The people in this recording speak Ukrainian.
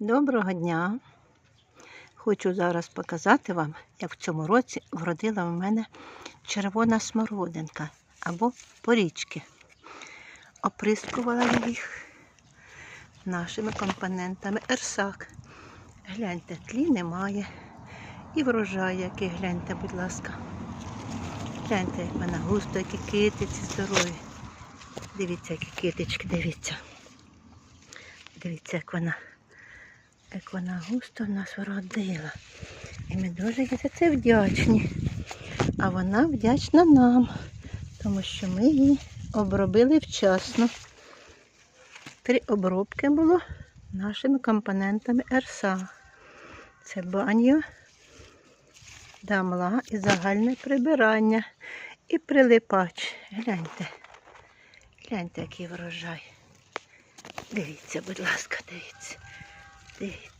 Доброго дня! Хочу зараз показати вам, як в цьому році вродила в мене червона смородинка або порічки. Оприскувала їх нашими компонентами Ерсак. Гляньте, тлі немає. І врожай, який гляньте, будь ласка. Гляньте, як вона густо, які китиці здорові. Дивіться, які китички, дивіться. Дивіться, як вона, як вона густо в нас вродила. І ми дуже їй за це вдячні. А вона вдячна нам, тому що ми її обробили вчасно. Три обробки було нашими компонентами РСА. Це баньо, дамла і загальне прибирання. І прилипач. Гляньте. Гляньте, який врожай. Дивіться, будь ласка, дивіться. Дивіться.